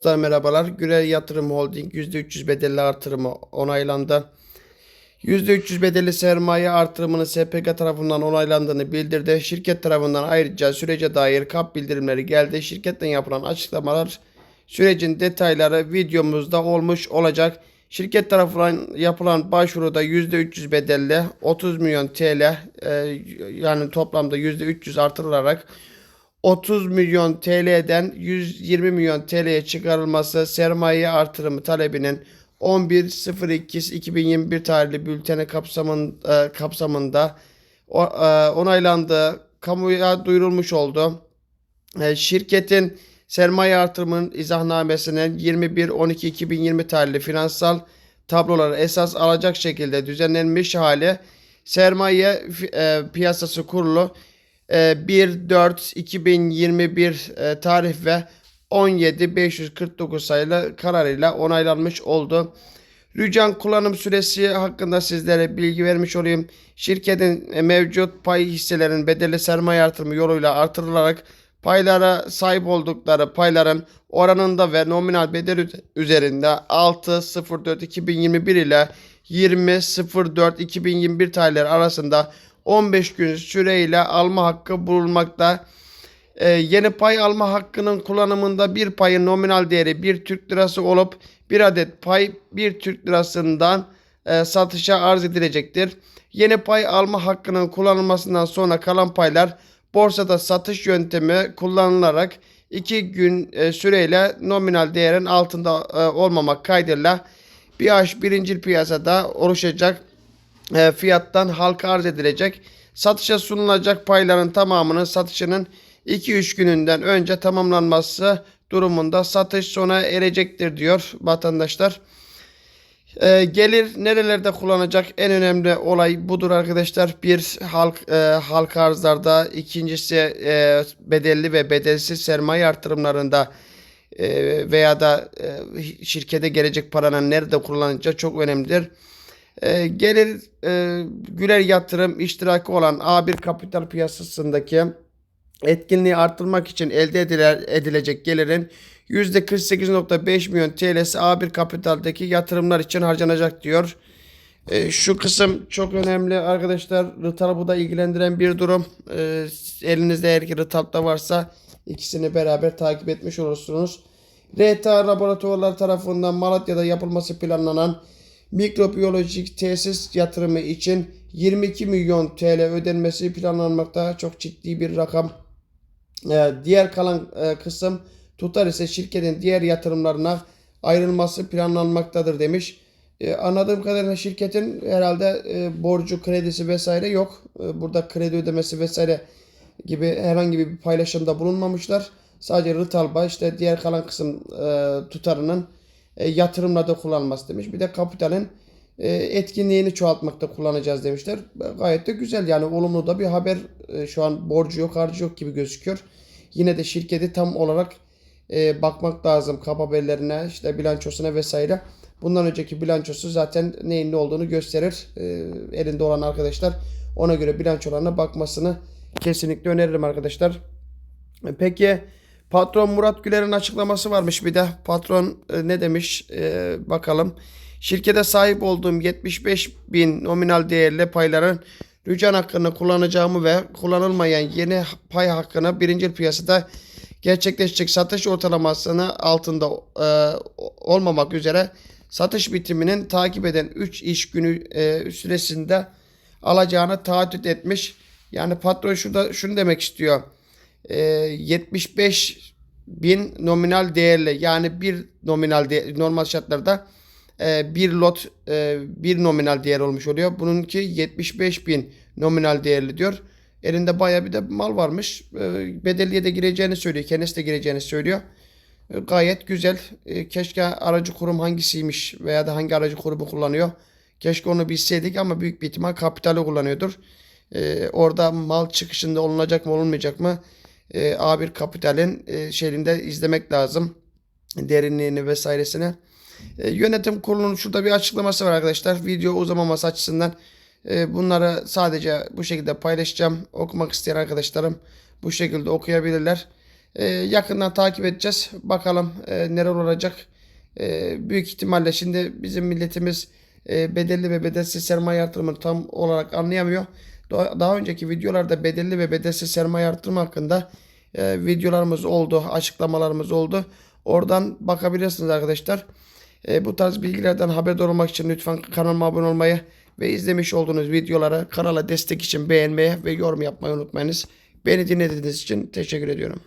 Dostlar merhabalar. Gürel Yatırım Holding %300 bedelli artırımı onaylandı. %300 bedelli sermaye artırımının SPK tarafından onaylandığını bildirdi. Şirket tarafından ayrıca sürece dair kap bildirimleri geldi. Şirketten yapılan açıklamalar sürecin detayları videomuzda olmuş olacak. Şirket tarafından yapılan başvuruda %300 bedelli 30 milyon TL e, yani toplamda %300 artırılarak 30 milyon TL'den 120 milyon TL'ye çıkarılması sermaye artırımı talebinin 11.02.2021 tarihli bülteni kapsamın, e, kapsamında o- e, onaylandığı kamuya duyurulmuş oldu. E, şirketin sermaye artırımının izahnamesinin 21.12.2020 tarihli finansal tabloları esas alacak şekilde düzenlenmiş hali sermaye e, piyasası kurulu 1-4-2021 e, tarih ve 17.549 sayılı kararıyla onaylanmış oldu. Rücan kullanım süresi hakkında sizlere bilgi vermiş olayım. Şirketin mevcut pay hisselerin bedeli sermaye artırımı yoluyla artırılarak paylara sahip oldukları payların oranında ve nominal bedel üze- üzerinde 6.04.2021 ile 20.04.2021 tarihleri arasında 15 gün süreyle alma hakkı bulunmakta. Ee, yeni pay alma hakkının kullanımında bir payın nominal değeri 1 Türk lirası olup bir adet pay 1 Türk lirasından e, satışa arz edilecektir. Yeni pay alma hakkının kullanılmasından sonra kalan paylar borsada satış yöntemi kullanılarak 2 gün e, süreyle nominal değerin altında e, olmamak kaydıyla BH birincil piyasada oluşacak e, fiyattan halka arz edilecek. Satışa sunulacak payların tamamının satışının 2-3 gününden önce tamamlanması durumunda satış sona erecektir diyor vatandaşlar. E, gelir nerelerde kullanacak en önemli olay budur arkadaşlar. Bir halk e, halka arzlarda, ikincisi e, bedelli ve bedelsiz sermaye artırımlarında veya da e, şirkete gelecek paranın nerede kullanılacağı çok önemlidir. E, gelir e, Güler Yatırım iştiraki olan A1 kapital piyasasındaki etkinliği arttırmak için elde edile- edilecek gelirin %48.5 milyon TL'si A1 kapitaldeki yatırımlar için harcanacak diyor. E, şu kısım çok önemli arkadaşlar. Rıtalp'ı da ilgilendiren bir durum. E, elinizde eğer ki Rıtalp'ta varsa ikisini beraber takip etmiş olursunuz. RTA laboratuvarlar tarafından Malatya'da yapılması planlanan mikrobiyolojik tesis yatırımı için 22 milyon TL ödenmesi planlanmakta. Çok ciddi bir rakam. Ee, diğer kalan e, kısım tutar ise şirketin diğer yatırımlarına ayrılması planlanmaktadır demiş. Ee, anladığım kadarıyla şirketin herhalde e, borcu, kredisi vesaire yok. Ee, burada kredi ödemesi vesaire gibi herhangi bir paylaşımda bulunmamışlar. Sadece Rıtalba işte diğer kalan kısım e, tutarının e, yatırımlarda kullanılması demiş. Bir de kapitalin e, etkinliğini çoğaltmakta kullanacağız demişler. Gayet de güzel yani olumlu da bir haber. E, şu an borcu yok harcı yok gibi gözüküyor. Yine de şirketi tam olarak e, bakmak lazım kap haberlerine işte bilançosuna vesaire. Bundan önceki bilançosu zaten neyin ne olduğunu gösterir. E, elinde olan arkadaşlar ona göre bilançolarına bakmasını kesinlikle öneririm arkadaşlar. Peki patron Murat Güler'in açıklaması varmış bir de. Patron e, ne demiş E, bakalım. Şirkete sahip olduğum 75 bin nominal değerli payların rücan hakkını kullanacağımı ve kullanılmayan yeni pay hakkını birinci piyasada gerçekleşecek satış ortalamasını altında e, olmamak üzere satış bitiminin takip eden 3 iş günü e, süresinde alacağını taahhüt etmiş. Yani patron şurada şunu demek istiyor. E, 75 bin nominal değerli yani bir nominal değer, normal şartlarda e, bir lot e, bir nominal değer olmuş oluyor. Bununki 75 bin nominal değerli diyor. Elinde baya bir de mal varmış. E, bedelliye de gireceğini söylüyor. Kendisi de gireceğini söylüyor. E, gayet güzel. E, keşke aracı kurum hangisiymiş veya da hangi aracı kurumu kullanıyor. Keşke onu bilseydik ama büyük bir ihtimal kapitali kullanıyordur. E, orada mal çıkışında olunacak mı olunmayacak mı? E, A1 kapitalin e, şeyinde izlemek lazım. Derinliğini vesairesini. E, yönetim kurulunun şurada bir açıklaması var arkadaşlar. Video uzamaması açısından e, bunları sadece bu şekilde paylaşacağım. Okumak isteyen arkadaşlarım bu şekilde okuyabilirler. e, yakından takip edeceğiz. Bakalım e, neler olacak. E, büyük ihtimalle şimdi bizim milletimiz e, bedelli ve bedelsiz sermaye artırımını tam olarak anlayamıyor. Daha, önceki videolarda bedelli ve bedelsiz sermaye artırımı hakkında e, videolarımız oldu, açıklamalarımız oldu. Oradan bakabilirsiniz arkadaşlar. E, bu tarz bilgilerden haberdar olmak için lütfen kanalıma abone olmayı ve izlemiş olduğunuz videolara kanala destek için beğenmeyi ve yorum yapmayı unutmayınız. Beni dinlediğiniz için teşekkür ediyorum.